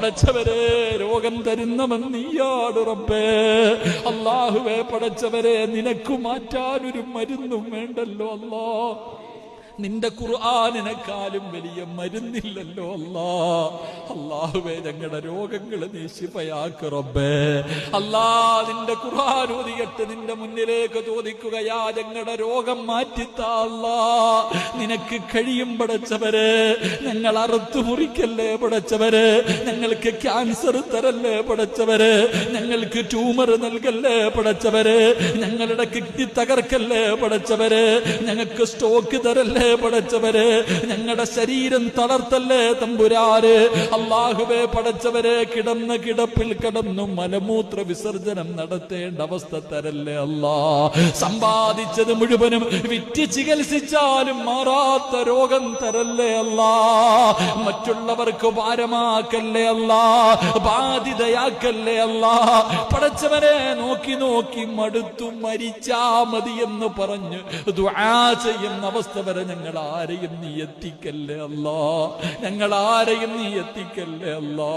പടച്ചവരെ രോഗം തരുന്നവൻ നീയാട് റബ്ബേ. അള്ളാഹുവേ പടച്ചവരെ നിനക്ക് മാറ്റാനൊരു മരുന്നും വേണ്ടല്ലോ അല്ലാ നിന്റെ ഖുർആാനിനെക്കാളും വലിയ മരുന്നില്ലല്ലോ അല്ലാ. അള്ളാഹുവേ ഞങ്ങളുടെ രോഗങ്ങൾ നീ റബ്ബേ. അല്ലാ നിന്റെ ഖുർആൻ ഓതിയിട്ട് നിന്റെ മുന്നിലേക്ക് ചോദിക്കുകയാ ഞങ്ങളുടെ രോഗം മാറ്റിത്താ അല്ലാ. നിനക്ക് കഴിയും പടച്ചവര്. ഞങ്ങൾ അറുത്തു മുറിക്കല്ലേ പടച്ചവര്. ഞങ്ങൾക്ക് ക്യാൻസർ തരല്ലേ പടച്ചവര്. ഞങ്ങൾക്ക് ട്യൂമർ നൽകല്ലേ പടച്ചവര്. ഞങ്ങളുടെ കിഡ്നി തകർക്കല്ലേ പടച്ചവര്. ഞങ്ങൾക്ക് സ്റ്റോക്ക് തരല്ലേ പടച്ചവര് ഞങ്ങളുടെ ശരീരം തളർത്തല്ലേ തമ്പുരാര്? അള്ളാഹുവെ പടച്ചവരെ കിടന്ന് കിടപ്പിൽ കിടന്നു മലമൂത്ര വിസർജനം നടത്തേണ്ട അവസ്ഥ തരല്ലേ അല്ലാ. സമ്പാദിച്ചത് മുഴുവനും വിറ്റ് ചികിത്സിച്ചാലും മാറാത്ത രോഗം തരല്ലേ അല്ലാ. മറ്റുള്ളവർക്ക് ഭാരമാക്കല്ലേ അല്ലാ. ബാധിതയാക്കല്ലേ അല്ലാ. പടച്ചവനെ നോക്കി നോക്കി മടുത്തു മരിച്ചാ മതി എന്ന് പറഞ്ഞ് ദുആ ചെയ്യുന്ന അവസ്ഥ വരെ ഞങ്ങൾ ആരെയും നീ എത്തിക്കല്ലേ അല്ലാ? ഞങ്ങൾ ആരെയും നീ എത്തിക്കല്ലേ അല്ലാ?